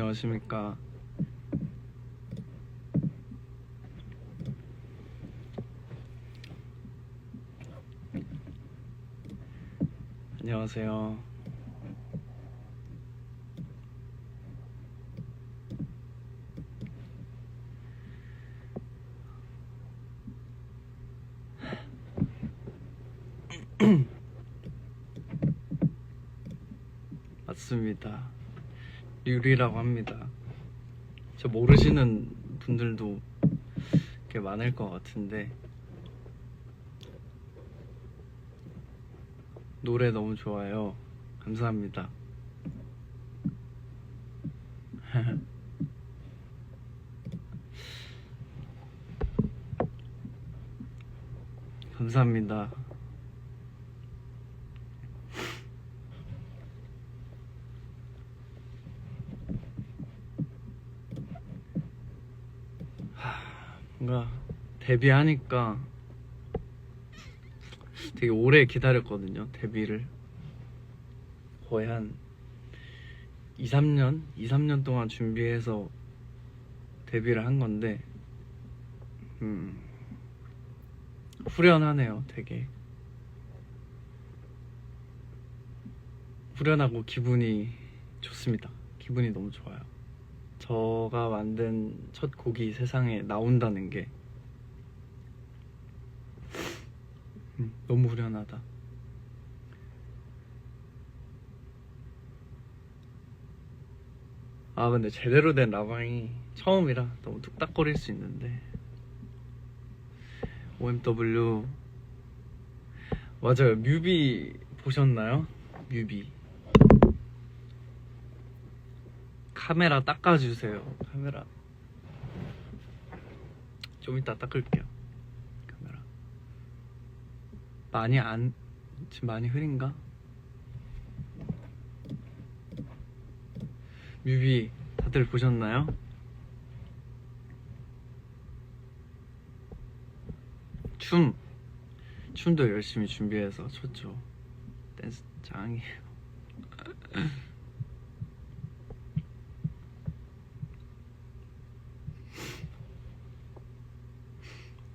안녕하십니까. 안녕하세요. 맞습니다. 류리라고 합니다. 저 모르시는 분들도 꽤 많을 것 같은데 노래 너무 좋아요. 감사합니다. 감사합니다. 뭔가 데뷔하니까 되게 오래 기다렸거든요 데뷔를. 거의 한 2, 3년? 2, 3년 동안 준비해서 데뷔를 한 건데 음 후련하네요 되게. 후련하고 기분이 좋습니다. 기분이 너무 좋아요 저가 만든 첫 곡이 세상에 나온다는 게 음, 너무 후련하다. 아 근데 제대로 된 라방이 처음이라 너무 뚝딱거릴 수 있는데 OMW 맞아요 뮤비 보셨나요? 뮤비 카메라 닦아주세요. 카메라. 좀 이따 닦을게요. 카메라. 많이 안, 지금 많이 흐린가? 뮤비 다들 보셨나요? 춤. 춤도 열심히 준비해서 췄죠. 댄스 짱이에요.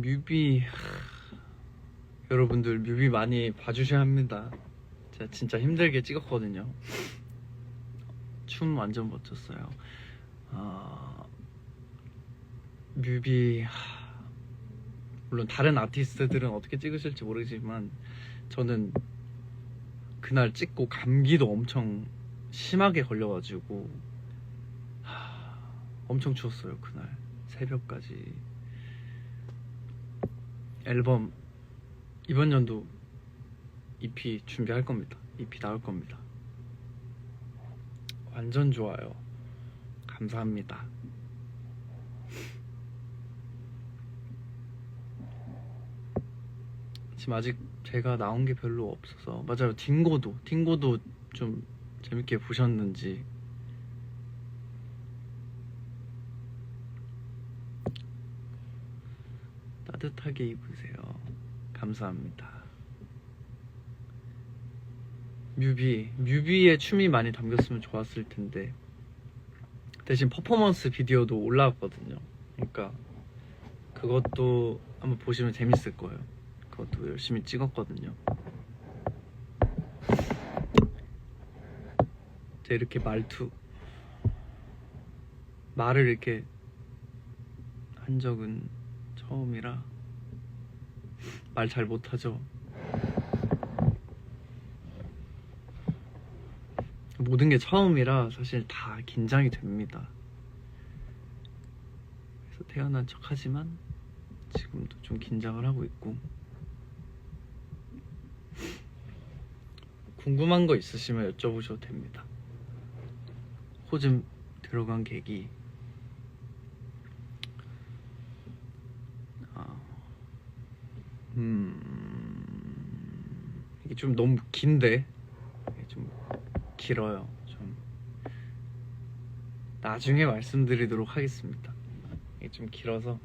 뮤비 여러분들 뮤비 많이 봐주셔야 합니다. 제가 진짜 힘들게 찍었거든요. 춤 완전 멋졌어요. 아, 뮤비 하, 물론 다른 아티스트들은 어떻게 찍으실지 모르지만 저는 그날 찍고 감기도 엄청 심하게 걸려가지고 하, 엄청 추웠어요 그날 새벽까지 앨범 이번 연도 EP 준비할 겁니다. EP 나올 겁니다. 완전 좋아요. 감사합니다. 지금 아직 제가 나온 게 별로 없어서 맞아요. 딩고도 딩고도 좀 재밌게 보셨는지 따뜻하게 입으세요. 감사합니다. 뮤비, 뮤비에 춤이 많이 담겼으면 좋았을 텐데 대신 퍼포먼스 비디오도 올라왔거든요. 그러니까 그것도 한번 보시면 재밌을 거예요. 그것도 열심히 찍었거든요. 제 이렇게 말투 말을 이렇게 한 적은 처음이라 말 잘 못하죠. 모든 게 처음이라 사실 다 긴장이 됩니다. 그래서 태어난 척 하지만 지금도 좀 긴장을 하고 있고 궁금한 거 있으시면 여쭤보셔도 됩니다. 호즘 들어간 계기 아, 음, 이게 좀 너무 긴데 좀 길어요. 좀 나중에 말씀드리도록 하겠습니다. 이게 좀 길어서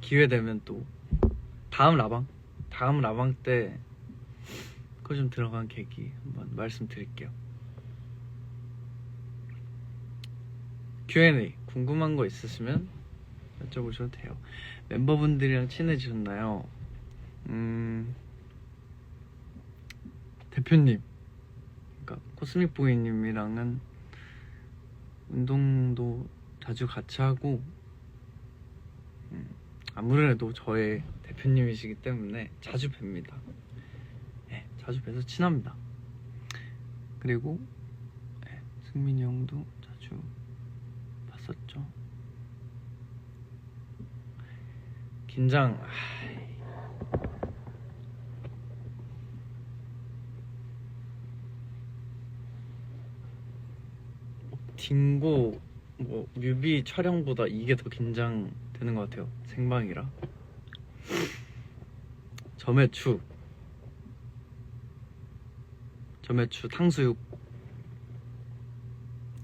기회 되면 또 다음 라방 다음 라방 때 그거 좀 들어간 계기 한번 말씀드릴게요. Q&A 궁금한 거 있으시면 여쭤보셔도 돼요. 멤버분들이랑 친해지셨나요? 음 대표님, 그러니까 코스믹 보이님이랑은 운동도 자주 같이 하고 음, 아무래도 저의 대표님이시기 때문에 자주 뵙니다. 네, 자주 뵈서 친합니다. 그리고 네, 승민이 형도 자주 봤었죠. 긴장. 아이. 딩고 뭐 뮤비 촬영보다 이게 더 긴장되는 것 같아요. 생방이라. 점액추. 점액추 탕수육.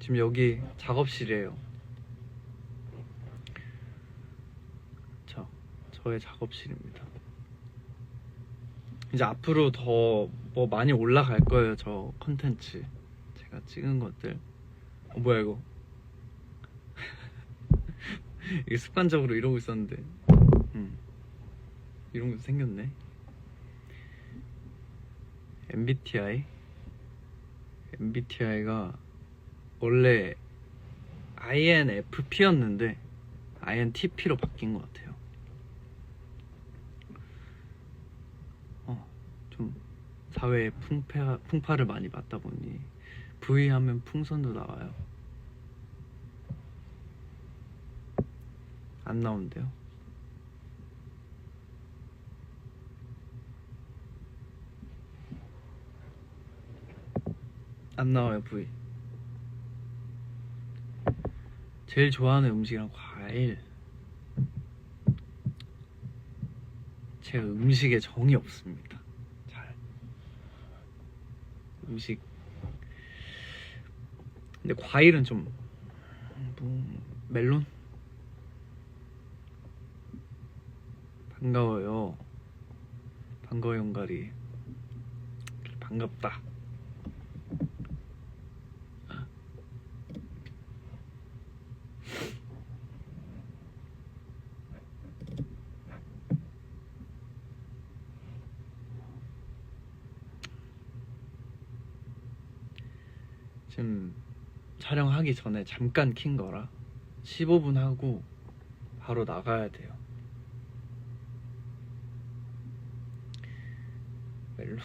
지금 여기 작업실이에요. 저 저의 작업실입니다. 이제 앞으로 더 뭐 많이 올라갈 거예요. 저 컨텐츠 제가 찍은 것들. 어, 뭐야 이거? 이게 습관적으로 이러고 있었는데, 음. 이런 거 생겼네. MBTI MBTI가 원래 INFP였는데 INTP로 바뀐 것 같아요. 어, 좀 사회에 풍파, 풍파를 많이 받다 보니 V 하면 풍선도 나와요. 안 나온대요. 안 나와요 V. 제일 좋아하는 음식이랑 과일. 제 음식에 정이 없습니다. 잘. 음식. 근데 과일은 좀 뭐, 멜론? 반가워요. 반가워 용가리. 반갑다. 지금 촬영하기 전에 잠깐 킨 거라 15분 하고 바로 나가야 돼요. 멜론.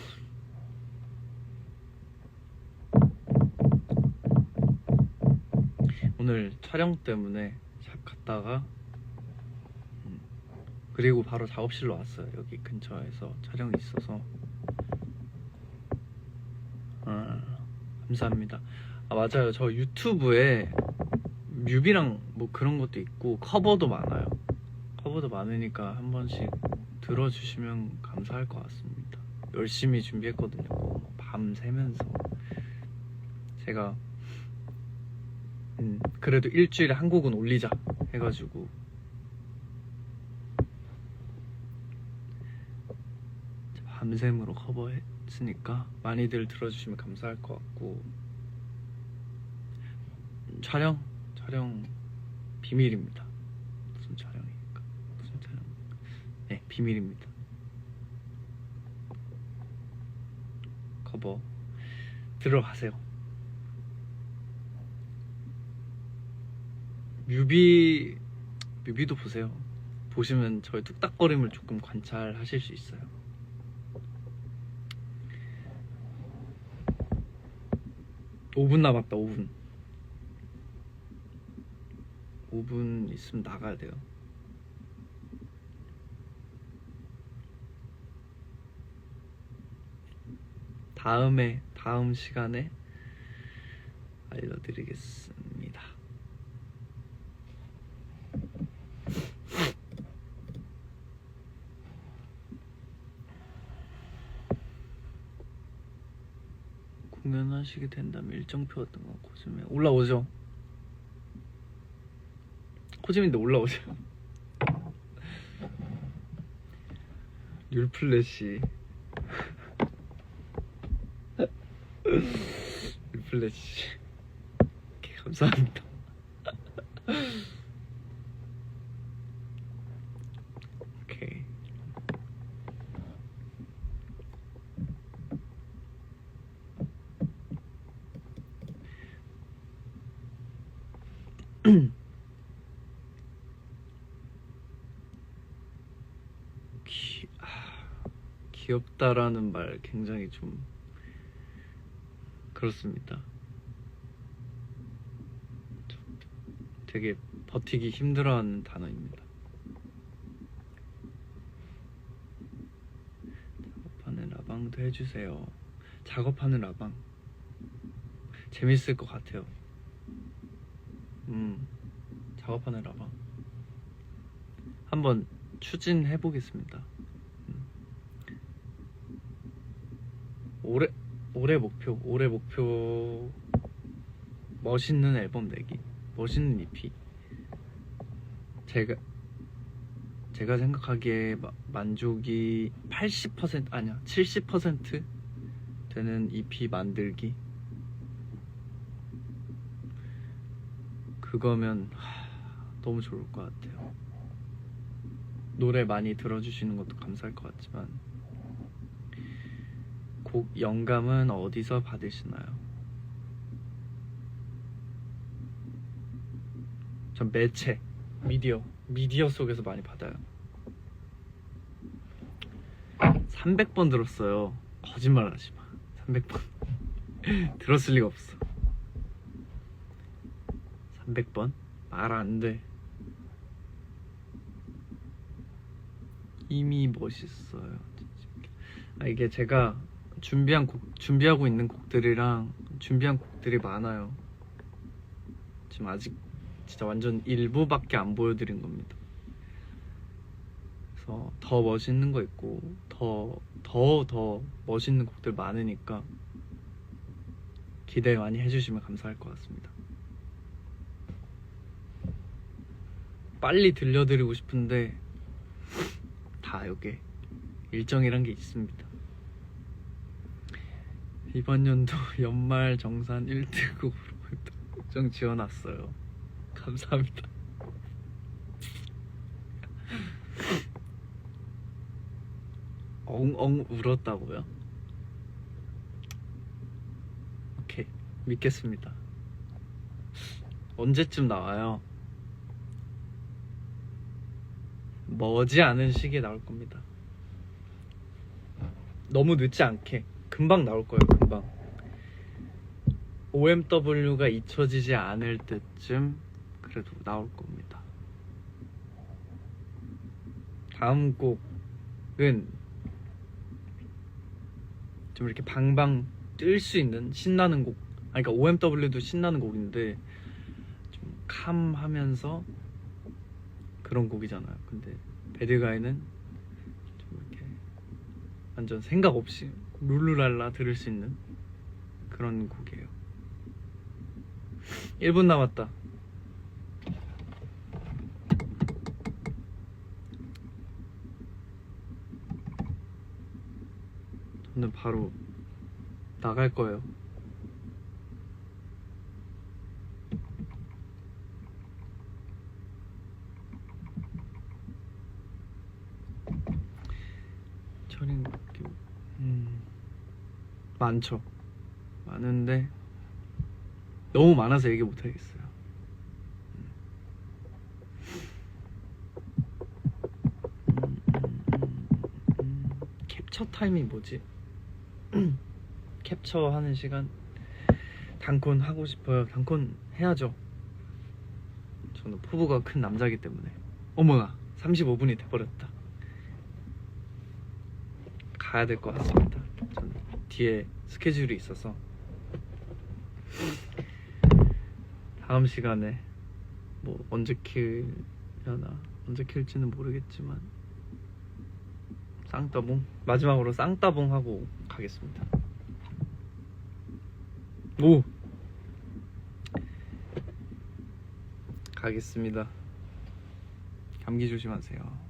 오늘 촬영 때문에 샵 갔다가 음, 그리고 바로 작업실로 왔어요. 여기 근처에서 촬영이 있어서. 아, 감사합니다. 아 맞아요. 저 유튜브에 뮤비랑 뭐 그런 것도 있고 커버도 많아요. 커버도 많으니까 한 번씩 들어주시면 감사할 것 같습니다. 열심히 준비했거든요. 뭐밤 새면서 제가 음, 그래도 일주일에 한 곡은 올리자 해가지고 밤샘으로 커버했 으니까 많이들 들어주시면 감사할 것 같고 음, 촬영 촬영 비밀입니다. 무슨 촬영이니까 무슨 촬영? 네 비밀입니다. 커버 들어가세요. 뮤비 뮤비도 보세요. 보시면 저의 뚝딱거림을 조금 관찰하실 수 있어요. 오분 남았다. 5분. 5분 있으면 나가야 돼요. 다음에 다음 시간에 알려드리겠습니다. 공연하시게 된다면 일정표 같은 거 코즈메 올라오죠. 코즈미인데 올라오죠. 율플래시 율플래시 감사합니다. 귀엽다라는 말 굉장히 좀 그렇습니다. 되게 버티기 힘들어하는 단어입니다. 작업하는 라방도 해주세요. 작업하는 라방 재밌을 것 같아요. 음, 작업하는 라방 한번 추진해 보겠습니다. 음. 올해 올해 목표 올해 목표. 멋있는 앨범 내기 멋있는 EP 제가 제가 생각하기에 마- 만족이 80% 아니야 70% 되는 EP 만들기. 그거면 하, 너무 좋을 것 같아요. 노래 많이 들어주시는 것도 감사할 것 같지만 곡 영감은 어디서 받으시나요? 전 매체, 미디어, 미디어 속에서 많이 받아요. 300번 들었어요. 거짓말 하지 마. 300번. 들었을 리가 없어. 300번? 말 안 돼. 이미 멋있어요. 아, 이게 제가 준비한 곡, 준비하고 있는 곡들이랑 준비한 곡들이 많아요. 지금 아직 진짜 완전 일부밖에 안 보여드린 겁니다. 그래서 더 멋있는 거 있고 더 더 더 멋있는 곡들 많으니까 기대 많이 해주시면 감사할 것 같습니다. 빨리 들려드리고 싶은데 다 여기 일정이란 게 있습니다. 이번 연도 연말 정산 1등급으로 걱정 지어놨어요. 감사합니다. 엉엉 울었다고요? 오케이 믿겠습니다. 언제쯤 나와요? 머지 않은 시기에 나올 겁니다. 너무 늦지 않게 금방 나올 거예요. 금방. OMW가 잊혀지지 않을 때쯤 그래도 나올 겁니다. 다음 곡은 좀 이렇게 방방 뜰 수 있는 신나는 곡. 아, 그러니까 OMW도 신나는 곡인데 좀 캄하면서 그런 곡이잖아요. 근데 배드가이는 좀 이렇게 완전 생각 없이 룰루랄라 들을 수 있는 그런 곡이에요. 1분 남았다. 저는 바로 나갈 거예요. 철인 교 음, 많죠. 많은데 너무 많아서 얘기 못 하겠어요. 캡처 타임이 뭐지? 캡처 하는 시간 단콘 하고 싶어요. 단콘 해야죠. 저는 포부가 큰 남자이기 때문에 어머나 35분이 돼버렸다. 가야 될 것 같습니다. 저는 뒤에 스케줄이 있어서 다음 시간에 뭐 언제 킬려나 언제 킬지는 모르겠지만 쌍따봉 마지막으로 쌍따봉 하고 가겠습니다. 오 가겠습니다. 감기 조심하세요.